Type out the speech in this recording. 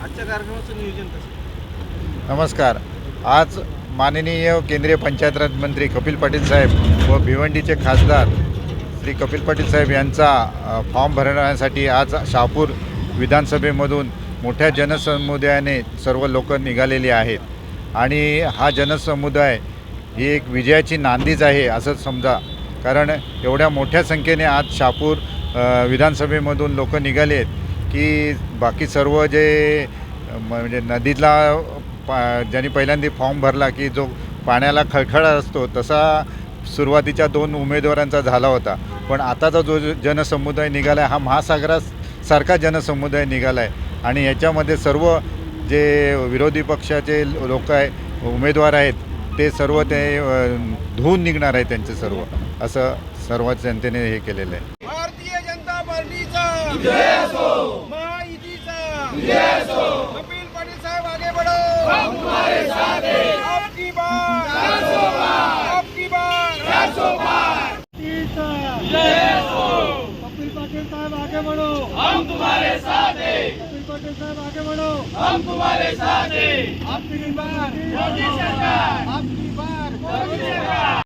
कार्यक्रमाचं नियोजन कसं? नमस्कार. आज माननीय केंद्रीय पंचायतराज मंत्री कपिल पाटील साहेब व भिवंडीचे खासदार श्री कपिल पाटील साहेब यांचा फॉर्म भरण्यासाठी आज शहापूर विधानसभेमधून मोठ्या जनसमुदायाने सर्व लोक निघालेली आहेत. आणि हा जनसमुदाय ही एक विजयाची नांदीच आहे असं समजा. कारण एवढ्या मोठ्या संख्येने आज शहापूर विधानसभेमधून लोक निघाले आहेत की बाकी सर्व जे म्हणजे नदीला पा ज्यांनी पहिल्यांदा फॉर्म भरला की जो पाण्याला खळखळा असतो तसा सुरुवातीच्या दोन उमेदवारांचा झाला होता. पण आताचा जो जनसमुदाय निघाला आहे हा महासागरासारखा जनसमुदाय निघाला आहे आणि याच्यामध्ये सर्व जे विरोधी पक्षाचे लोक आहे उमेदवार आहेत ते सर्व ते धुवून निघणार आहे त्यांचे सर्व. असं सर्व जनतेने हे केलेलं आहे. विजय असो महायुतीचा विजय असो कपिल पाटील साहेब आगे बढ़ो हम तुम्हारे साथ हैं आपकी बात आपकी बात विजय असो कपिल पाटील साहेब आगे बढ़ो हम तुम्हारे साथ हैं कपिल पाटील साहेब आगे बढ़ो हम तुम्हारे साथ हैं आपकी बात मोदी सरकार